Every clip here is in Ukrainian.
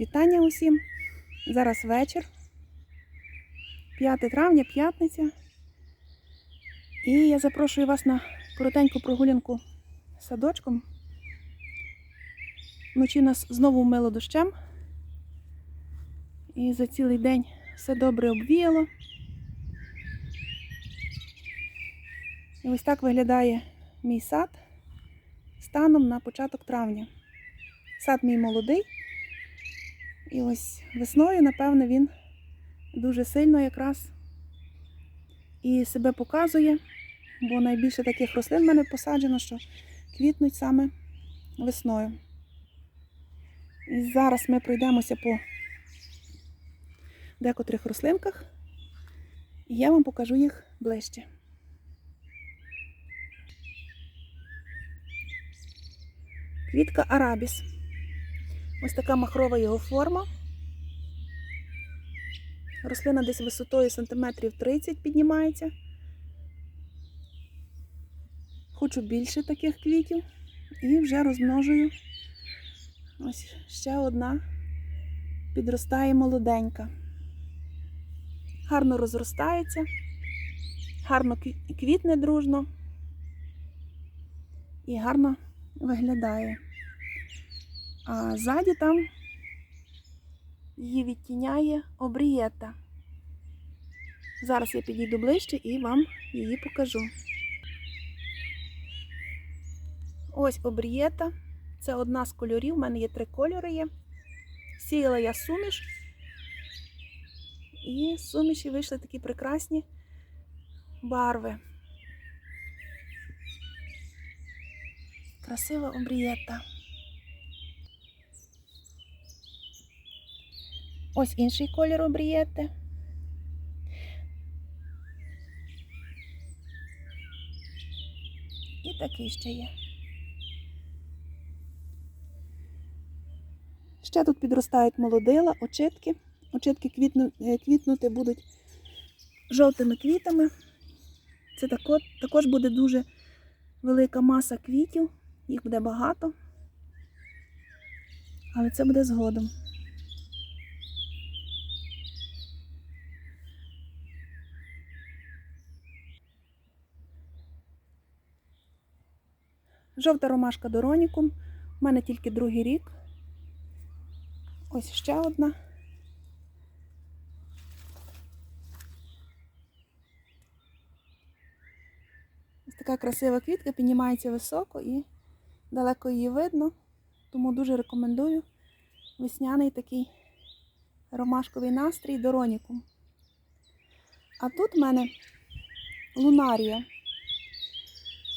Вітання усім. Зараз вечір. 5 травня, п'ятниця. І я запрошую вас на коротеньку прогулянку садочком. Вночі нас знову вмило дощем. І за цілий день все добре обвіяло. І ось так виглядає мій сад станом на початок травня. Сад мій молодий. І ось весною, напевно, він дуже сильно якраз і себе показує, бо найбільше таких рослин в мене посаджено, що квітнуть саме весною. І зараз ми пройдемося по декотрих рослинках, і я вам покажу їх ближче. Квітка Арабіс. Ось така махрова його форма. Рослина десь висотою сантиметрів 30 піднімається. Хочу більше таких квітів і вже розмножую. Ось ще одна підростає молоденька. Гарно розростається, гарно квітне дружно і гарно виглядає. А ззаді там її відтіняє обрієта. Зараз я підійду ближче і вам її покажу. Ось обрієта. Це одна з кольорів. У мене є три кольори є. Сіяла я суміш. І з суміші вийшли такі прекрасні барви. Красива обрієта. Ось інший колір обрієти. І такий ще є. Ще тут підростають молодила, очитки. Очитки е, квітнути будуть жовтими квітами. Це тако, також буде дуже велика маса квітів, їх буде багато. Але це буде згодом. Жовта ромашка Доронікум. У мене тільки другий рік. Ось ще одна. Ось така красива квітка, піднімається високо і далеко її видно. Тому дуже рекомендую весняний такий ромашковий настрій Доронікум. А тут в мене лунарія.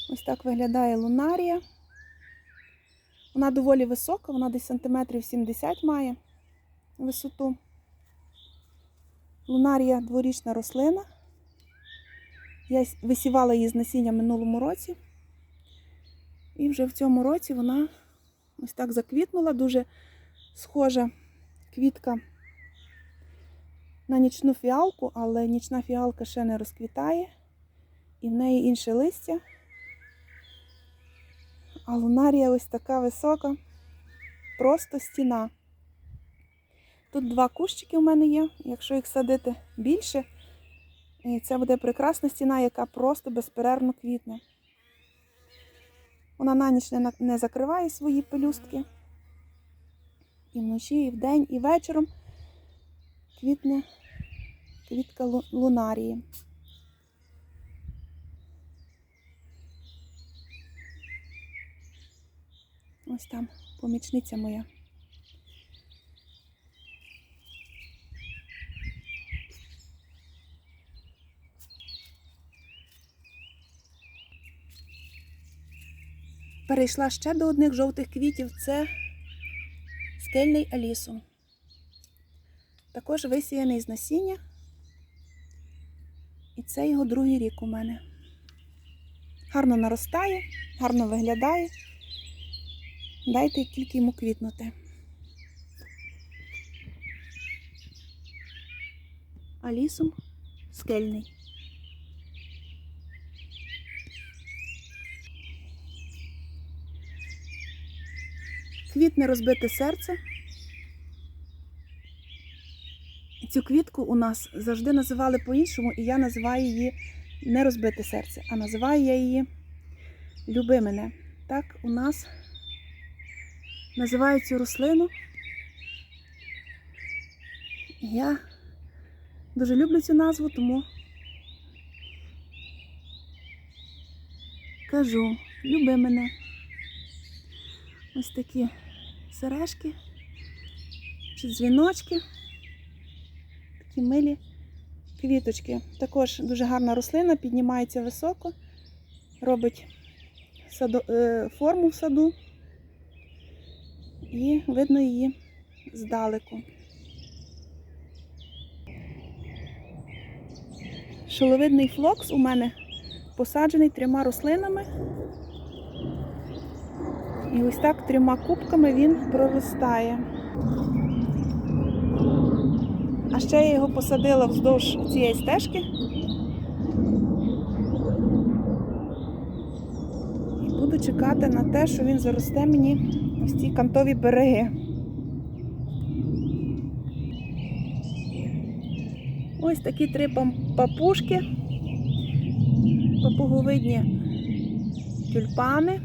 Ось так виглядає лунарія. Вона доволі висока, вона десь сантиметрів 70 має висоту. Лунарія дворічна рослина. Я висівала її з насіння минулому році. І вже в цьому році вона ось так заквітнула, дуже схожа квітка на нічну фіалку, але нічна фіалка ще не розквітає, і в неї інше листя. А лунарія ось така висока, просто стіна. Тут два кущики у мене є. Якщо їх садити більше, це буде прекрасна стіна, яка просто безперервно квітне. Вона на ніч не, закриває свої пелюстки. І вночі, і вдень, і вечором квітне квітка лунарії. Ось там помічниця моя. Перейшла ще до одних жовтих квітів. Це скельний алісум. Також висіяний з насіння. І це його другий рік у мене. Гарно наростає, гарно виглядає. Дайте тільки йому квітнути. Алісум скельний. Квітне розбите серце. цю квітку у нас завжди називали по-іншому, і я називаю її не розбите серце, а називаю я її Люби мене. Так у нас називають цю рослину. Я дуже люблю цю назву, тому кажу, люби мене. Ось такі сережки чи дзвіночки. Такі милі квіточки. Також дуже гарна рослина, піднімається високо, робить е, форму в саду і видно її здалеку. Шиловидний флокс у мене посаджений трьома рослинами. І ось так трьома кубками він проростає. А ще я його посадила вздовж цієї стежки. І буду чекати на те, що він заросте мені ось ці кантові береги. Ось такі три папушки, папуговидні тюльпани.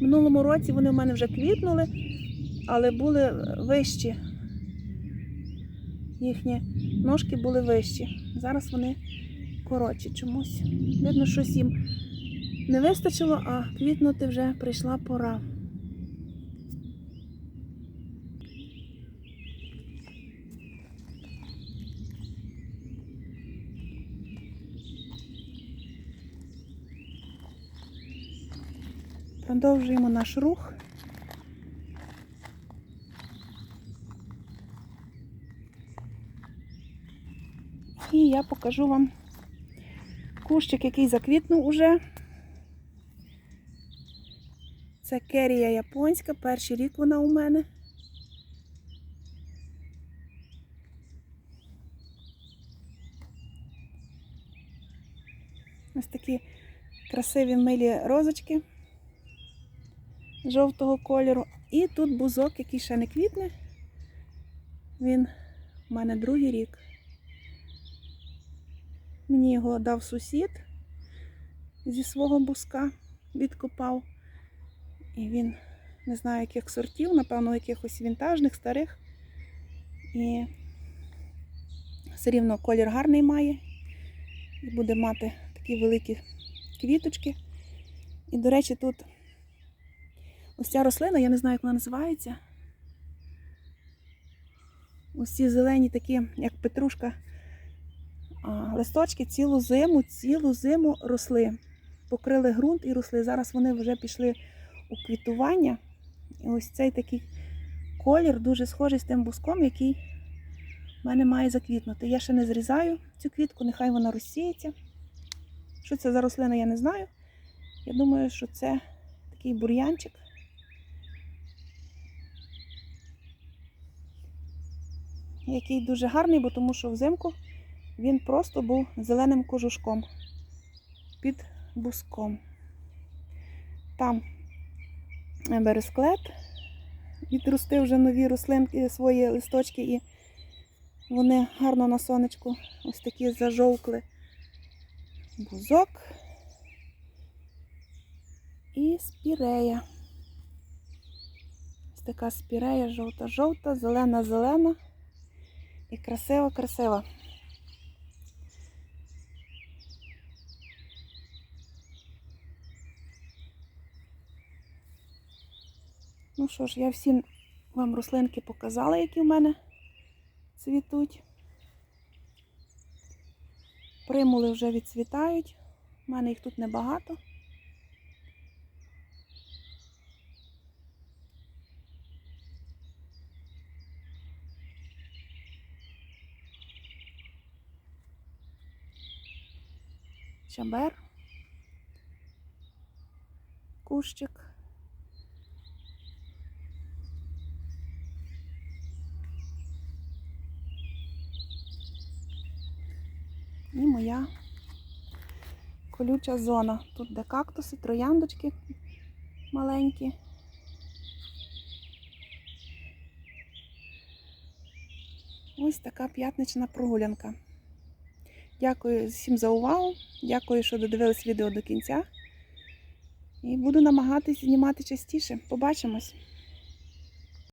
Минулому році вони в мене вже квітнули, але були вищі. Їхні ножки були вищі. Зараз вони коротші чомусь. Видно, щось їм не вистачило, а квітнути вже прийшла пора. Продовжуємо наш рух. І я покажу вам кущик, який заквітнув уже. Це керія японська, перший рік вона у мене. Ось такі красиві милі розочки жовтого кольору. І тут бузок, який ще не квітне. Він у мене другий рік. Мені його дав сусід зі свого бузка, відкопав. І він не знаю, яких сортів, напевно, якихось вінтажних, старих. І все рівно колір гарний має. І буде мати такі великі квіточки. І, до речі, тут ось ця рослина, я не знаю, як вона називається. Ось ці зелені такі, як петрушка, листочки цілу зиму, цілу зиму росли. Покрили ґрунт і росли. Зараз вони вже пішли у квітування. І ось цей такий колір дуже схожий з тим буском, який в мене має заквітнути. Я ще не зрізаю цю квітку, нехай вона розсіється. Що це за рослина, я не знаю. Я думаю, що це такий бур'янчик. Який дуже гарний, бо тому що взимку він просто був зеленим кожушком під буском. Там бересклет, відростив вже нові рослинки, свої листочки, і вони гарно на сонечку ось такі зажовкли. Бузок і спірея. Ось така спірея жовта-жовта, зелена-зелена і красива-красива. Що ж, я всі вам рослинки показала, які в мене цвітуть. Примули вже відцвітають. У мене їх тут небагато. Чабер. Кущик. Моя колюча зона. Тут де кактуси, трояндочки маленькі. Ось така п'ятнична прогулянка. Дякую всім за увагу. Дякую, що додивились відео до кінця. І буду намагатись знімати частіше. Побачимось!